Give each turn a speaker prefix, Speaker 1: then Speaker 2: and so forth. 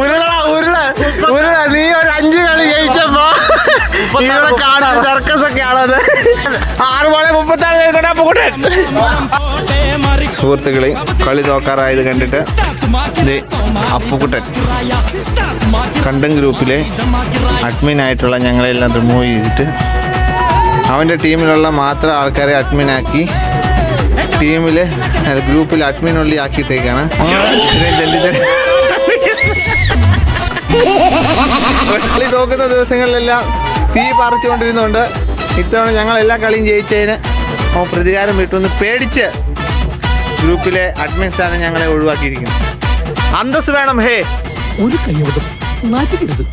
Speaker 1: ഉരുള ഉരുള. ഉരുള നീ ഒരു അഞ്ച് കളി ജയിച്ചപ്പോ ഇവിടെ കാണുന്ന സർക്കസ് ഒക്കെ ആണത് ആറ് മോളെ മുപ്പത്താറ് ജയിച്ചോട്ടാ പൂട്ടൻ സുഹൃത്തുക്കളെ കളി തോക്കാറായത് കണ്ടിട്ട് ദേ അപ്പുക്കുട്ടൻ കണ്ടം ഗ്രൂപ്പിലെ അഡ്മിൻ ആയിട്ടുള്ള ഞങ്ങളെല്ലാം റിമൂവ് ചെയ്തിട്ട് അവന്റെ ടീമിലുള്ള മാത്രം ആൾക്കാരെ അഡ്മിനാക്കി ടീമിൽ ഗ്രൂപ്പിൽ അഡ്മിൻ ഉള്ളി ആക്കിയിട്ടേക്കാണ്. കളി നോക്കുന്ന ദിവസങ്ങളിലെല്ലാം തീ പറിച്ചുകൊണ്ടിരുന്നുണ്ട് ഇത്തവണ ഞങ്ങൾ എല്ലാ കളിയും ജയിച്ചതിന് പ്രതികാരം വിട്ടു പേടിച്ച് ഗ്രൂപ്പിലെ അഡ്മിൻസാണ് ഞങ്ങളെ ഒഴിവാക്കിയിരിക്കുന്നത്. അന്തസ് വേണം ഹേ.
Speaker 2: ഒരു കൈ നാറ്റുകരുത്